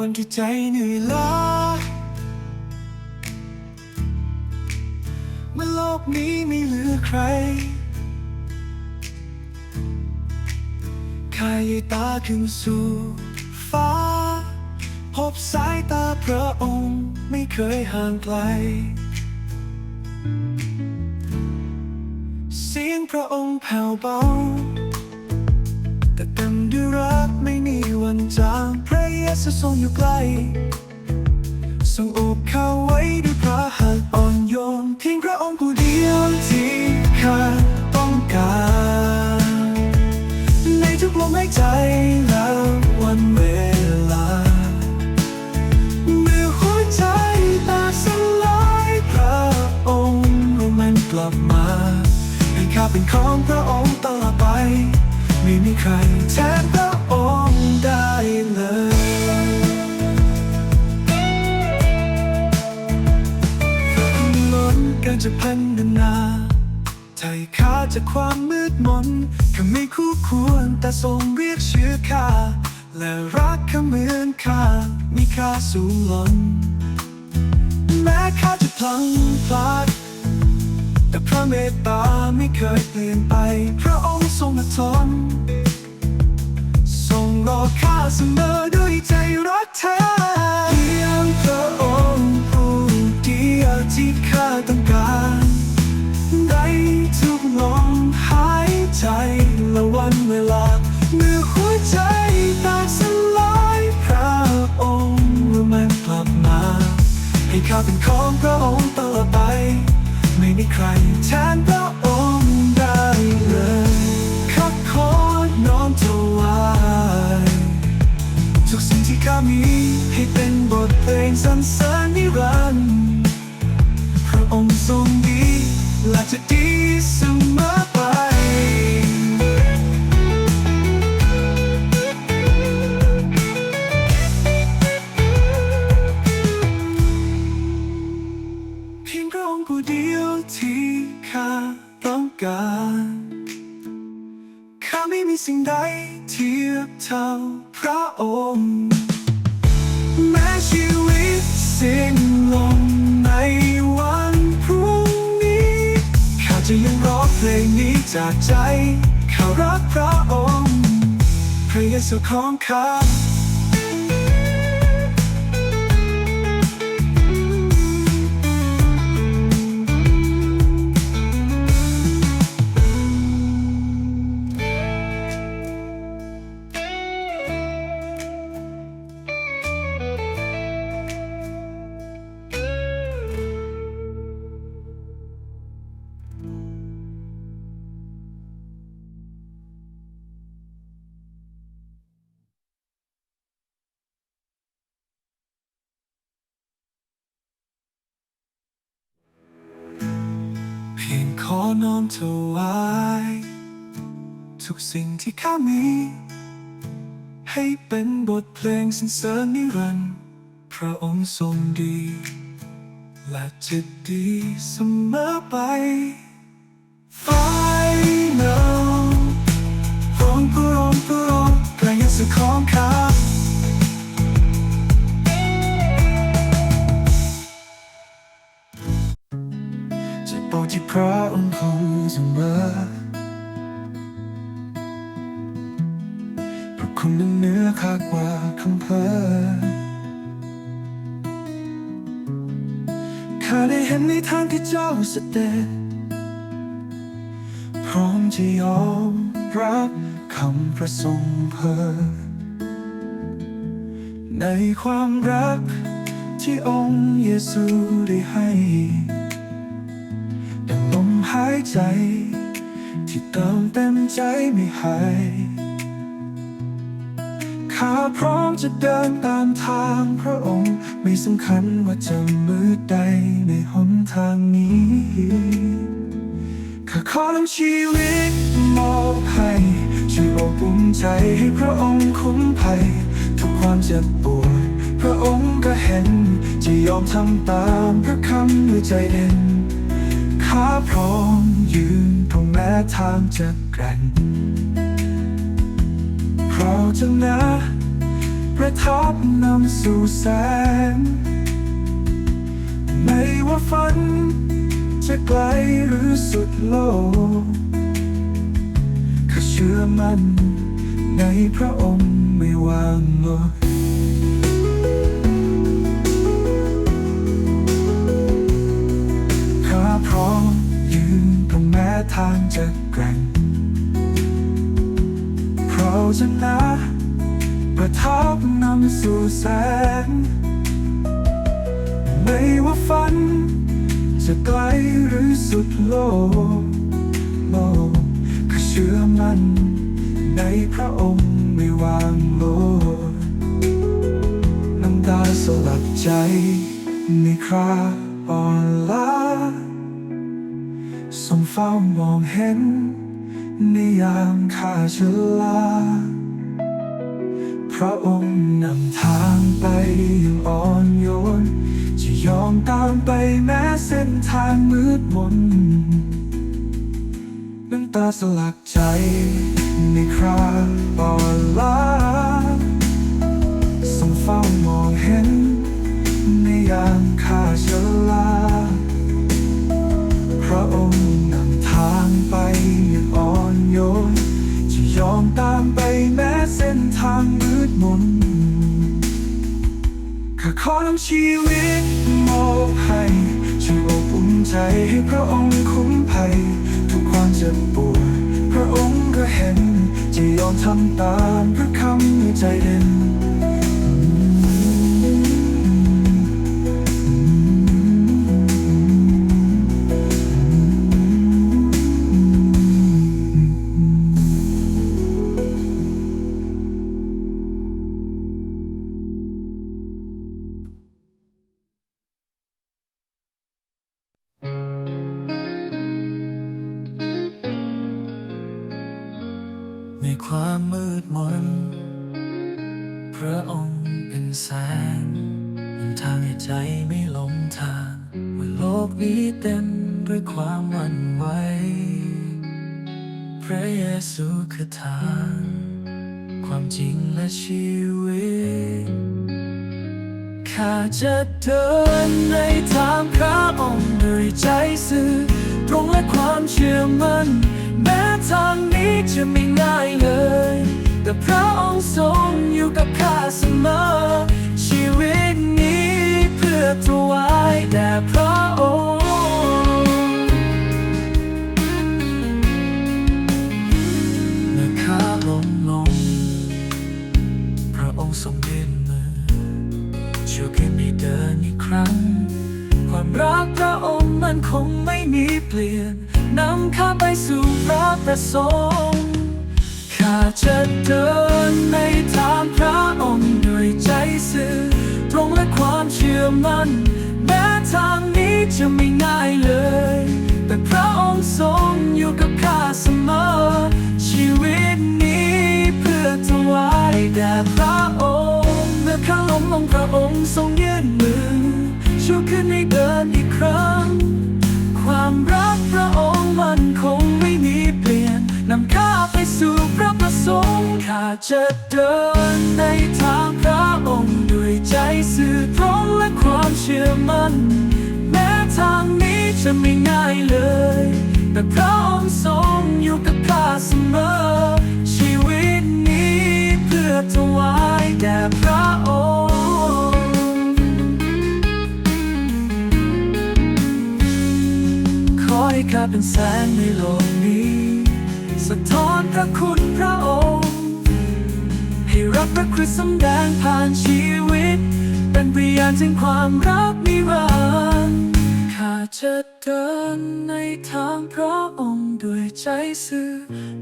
วันที่ใจเหนื่อยล้าเมื่อโลกนี้ไม่เหลือใครขายตาขึ้นสู่ฟ้า พบสายตาพระองค์ไม่เคยห่างไกล เสียงพระองค์แผ่วเบา พระเยซูทรงอยู่ใกล้ทรงอบเข้าไว้ด้วยพระหัตถ์อ่อนโยนเพียงพระองค์ผู้เดียวที่ข้าต้องการ ในทุกลมหายใจและวันเวลา เมื่อหัวใจตกสลายพระองค์รู้มันกลับมาให้ข้าเป็นของพระองค์ตลอดไป ไม่มีใครแทน จะพันนาไถ่ข้าจากความมืดมนก็ไม่คู่ควรแต่ทรงเรียกชื่อข้าและรักข้าเหมือนข้ามีค่าสูงล้น แม้ข้าจะพลังพลาด แต่พระเมตตาไม่เคยเปลี่ยนไป พระองค์ทรงอดทนทรงรอข้าเสมอด้วยใจรักแท้ วันเวลาเมื่อหัวใจแตกสลายพระองค์มันกลับมา ให้ข้าเป็นของพระองค์ตลอดไป ไม่มีใครแทนพระองค์ได้เลยข้าขอน้อมถวายทุกสิ่งที่ข้ามีให้เป็นบทเพลงสรรเสริญนิรันดร์พระองค์ทรงดีและจะ การข้าไม่มีสิ่งใดเทียบเท่าพระองค์แม้ชีวิตสิ้นลงในวันพรุ่งนี้ข้าจะยังร้องเพลงนี้จากใจข้ารักพระองค์พระเยซูของข้า มถวาย ทุกสิ่งที่ข้ามี ให้เป็นบทเพลงสรรเสริญนิรันดร์พระองค์ทรงดี และจะดีเสมอไป Final พระองค์พระองค์พระองพระเยซูของข้าจะโปรดที่พระองค์ เสมอพระคุณนั้นเหนือข้ากว่าคำเพ้อข้าได้เห็นในทางที่เจ้าเสด็จพร้อมจะยอมรับคำประสงค์เพ้อในความรักที่องค์เยซูได้ให้ ใจ ที่เติมเต็มใจไม่หายข้าพร้อมจะเดินตามทางพระองค์ ไม่สำคัญว่าจะมืดใดในหนทางนี้ข้าขอนำชีวิตมอบให้ช่วยอบอุ่นใจให้พระองค์คุ้มภัย ทุกความเจ็บปวดพระองค์ก็เห็น จะยอมทำตามพระคำด้วยใจเด่นข้าพร้อม ยืนตรงแม้ทางจะแกร่งเพราะจะนะประทับนำสู่แสง ไม่ว่าฝัน จะไกลหรือสุดโลกข้าเชื่อมันในพระองค์ไม่วางลงข้าพร้อมยืน ทางจะแกร่งเพราะจะนะประทับนำสู่แสง ไม่ว่าฝัน จะไกลหรือสุดโลกโลกข้าเชื่อมันในพระองค์ไม่วางโลกน้ำตาสลับใจในคราอ่อนล้า ฝ้ามองเห็นในยามข้าชลา พระองค์นำทางไปอย่างอ่อนโยน จะยอมตามไปแม้เส้นทางมืดมนน้ำตาสลักใจในคราอ่อนล้าทรงเฝ้ามองเห็น ในยามข้าชลาพระองค์างมืดมนข้าขอนำชีวิตมอบให้ช่วยอบอุ่นใจให้พระองค์คุ้มภัย ทุกความเจ็บปวดพระองค์ก็เห็น จะยอมทำตามพระคำในใจเด่น ในความมืดมน พระองค์เป็นแสงนำทางให้ใจไม่หลงทางเมื่อโลกนี้เต็มด้วยความหวั่นไหวพระเยซูคือทาง ความจริงและชีวิต ข้าจะเดินในทางพระองค์ด้วยใจสื่อตรงและความเชื่อมัน่น ทางนี้จะไม่ง่ายเลย แต่พระองค์ทรงอยู่กับข้าเสมอ ชีวิตนี้เพื่อถวายแด่พระองค์เมื่อข้าล้มลง พระองค์ทรงยื่นมือช่วยขึ้นให้เดินอีกครั้ง ความรักพระองค์มันคงไม่มีเปลี่ยนนำข้าไปสู่ ประสงค์ข้าจะเดินในทางพระองค์ด้วยใจสื่อ ตรงและความเชื่อมัน่น แม้ทางนี้จะไม่ง่ายเลย แต่พระองค์ทรงอยู่กับข้าเสมอ ชีวิตนี้เพื่อถวายแด่พระองค์เมื่อข้าล้มลงพระองค์ทรง ระประสงค์ข้าจะเดินในทางพระองค์ด้วยใจสื่อตรงและความเชื่อมัน่น แม้ทางนี้จะไม่ง่ายเลย แต่พระองค์ทรงอยู่กับข้าเสมอ ชีวิตนี้เพื่อถวายแด่พระองค์ขอให้ข้าเป็นแสงในโลกนี้สะท้อน พระคุณพระองค์ ให้รับพระคริสต์สำแดงผ่านชีวิต เป็นพยานถึงความรักนิรันดร์ข้าจะเดินในทางพระองค์ด้วยใจสื่อ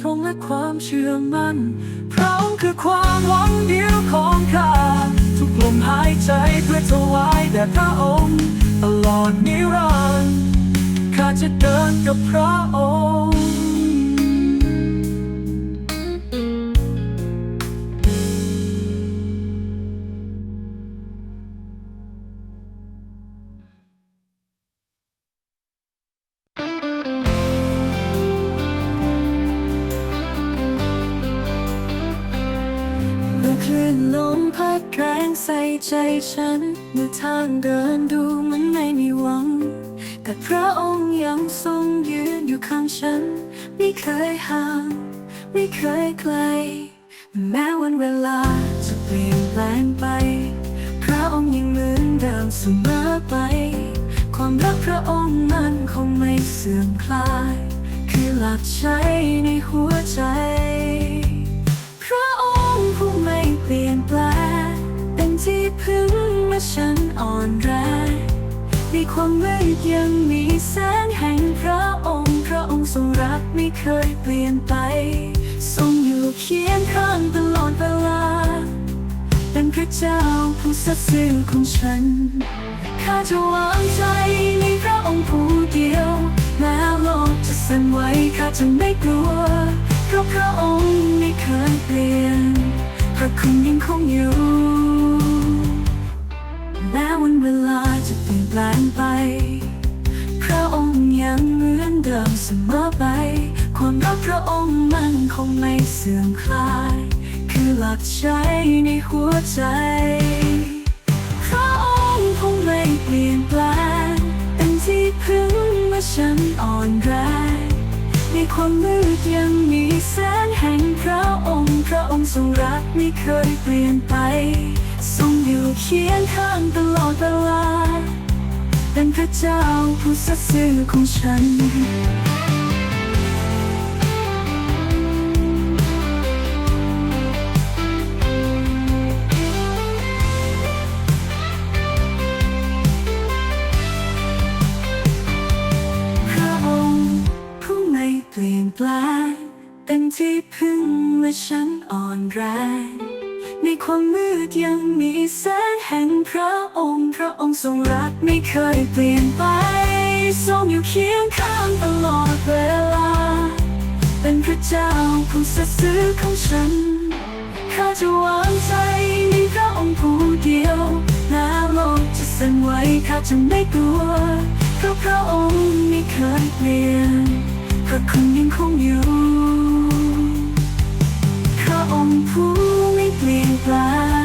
ตรงและความเชื่อมัน่น พระองค์คือความหวังเดียวของข้าทุกลมหายใจเพื่อถวายแด่พระองค์ ตลอดนิรันดร์ข้าจะเดินกับพระองค์ ใจฉันเมื่อทางเดินดูเหมันไม่มีหวัง แต่พระองค์ยังทรงยืนอยู่ข้างฉัน ไม่เคยห่าง ไม่เคยไกล แม้วันเวลาจะเปลี่ยนแปลงไป พระองค์ยังเหมือนเดิมเสมอไป ความรักพระองค์นั้นคงไม่เสื่อมคลาย คือหลักใช้ในหัวใจ รึงเมื่อฉันอ่อนแรงในความมืดยังมีแสงแห่งพระองค์ พระองค์ทรงรักไม่เคยเปลี่ยนไป ทรงอยู่เคียงข้างตลอดเวลา เป็นพระเจ้าผู้สัตย์ซื่อของฉัน ข้าจะวางใจในพระองค์ผู้เดียวแม้โลกจะสั่นไหวข้าจะไม่กลัว เพราะพระองค์ไม่เคยเปลี่ยนพระคุณยังคงอยู่ เวลาจะเปลี่ยนแปลงไป พระองค์ยังเหมือนเดิมเสมอไป ความรักพระองค์มันคงไม่เสื่อมคลาย คือหลักใจในหัวใจ พระองค์คงไม่เปลี่ยนแปลง เป็นที่พึ่งเมื่อฉันอ่อนแรง ในความมืดยังมีแสงแห่งพระองค์ พระองค์ทรงรักไม่เคยเปลี่ยนไป ทรงอยู่เคียงข้างตลอดเวลาเป็นพระเจ้าผู้สัตย์ซื่อของฉัน อนแรง ในความมืดยังมีแสงแห่งพระองค์ พระองค์ทรงรักไม่เคยเปลี่ยนไป ทรงอยู่เคียงข้างตลอดเวลา เป็นพระเจ้าผู้สัตย์ซื่อของฉัน ข้าจะวางใจในพระองค์ผู้เดียวแม้โลกจะสั่นไหวข้าจะไม่กลัว เพราะพระองค์ไม่เคยเปลี่ยนพระคุณยังคงอยู่ ผู้ไม่เปลี่ยนแปลง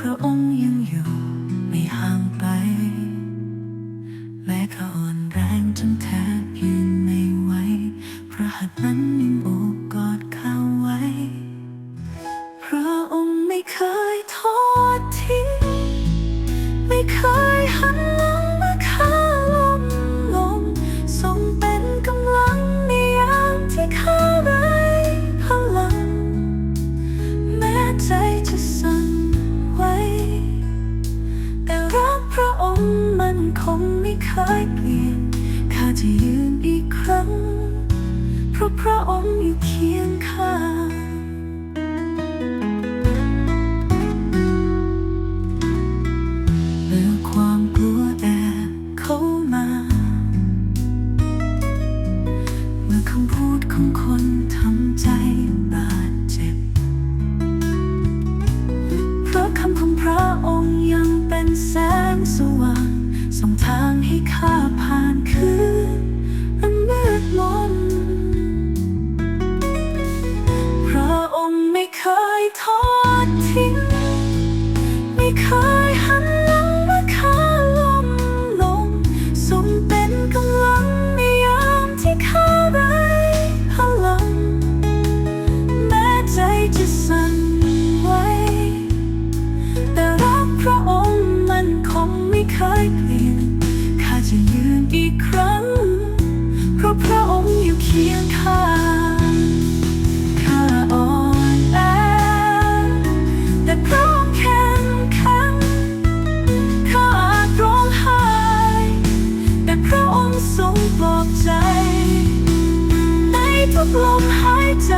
พระองค์ เพราะพระองค์อยู่เคียงข้าง บลมหายใจ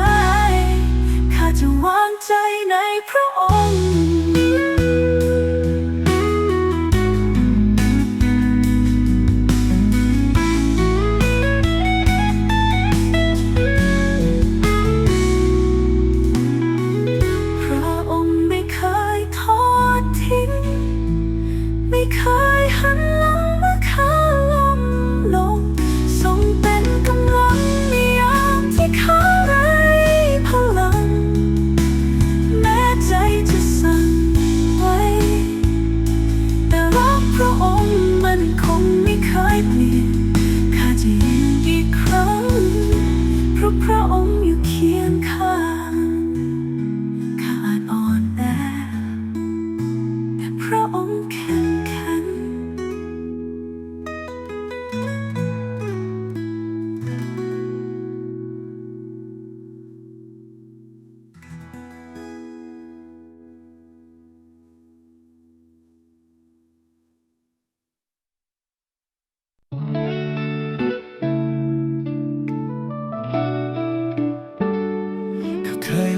ข้าจะวางใจในพระองค์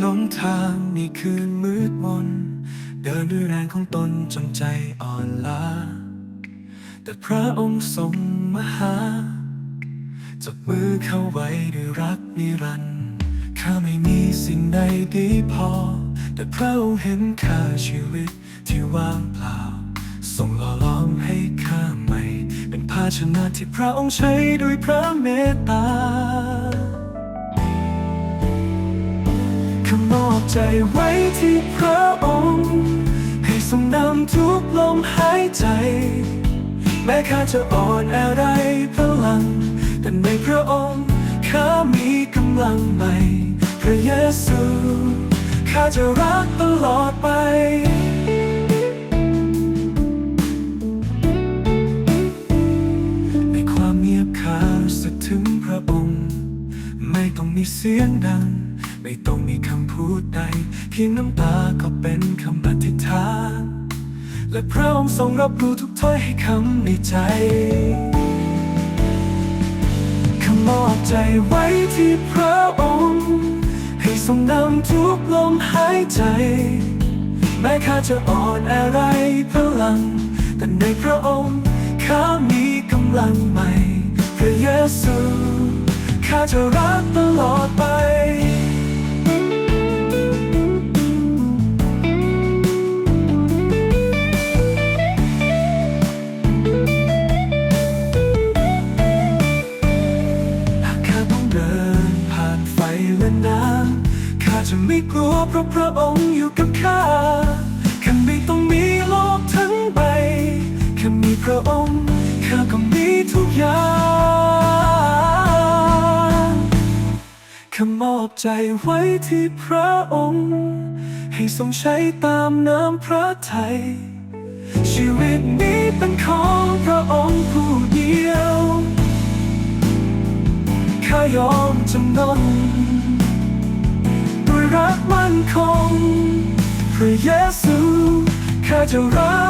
หลงทางในคืนมืดมน เดินด้วยแรงของตนจนใจอ่อนล้า แต่พระองค์ทรงมหา จับมือเข้าไว้ด้วยรักนิรันดร์ข้าไม่มีสิ่งใดดีพอ แต่พระองค์เห็นค่าชีวิตที่ว่างเปล่าส่งหล่อล้อมให้ข้าใหม่ เป็นภาชนะที่พระองค์ใช้ด้วยพระเมตตา ใจไว้ที่พระองค์ ให้ทรงนำทุกลมหายใจ แม้ข้าจะอ่อนแอไรพลัง แต่ในพระองค์ข้ามีกำลังใหม่ พระเยซูข้าจะรักตลอดไปในความเงียบขาสึกถึงพระองค์ ไม่ต้องมีเสียงดัง ไม่ต้องมีคำพูดใด เพียงน้ำตาก็เป็นคำอธิษฐาน และพระองค์ทรงรับรู้ทุกถ้อยให้คำในใจขมอบใจไว้ที่พระองค์ ให้ทรงนำทุกลมหายใจ แม้ข้าจะอ่อนแอไรพลัง แต่ในพระองค์ข้ามีกำลังใหม่ พระเยซูข้าจะรักตลอดไป จะไม่กลัวเพราะพระองค์อยู่กับข้าข้าไม่ต้องมีโลกทั้งใบข้ามีพระองค์ข้าก็มีทุกอย่างข้ามอบใจไว้ที่พระองค์ ให้ทรงใช้ตามน้ำพระทัยชีวิตนี้เป็นของพระองค์ผู้เดียวข้ายอมจำนน รักมั่นคง พระเยซูข้าจะรัก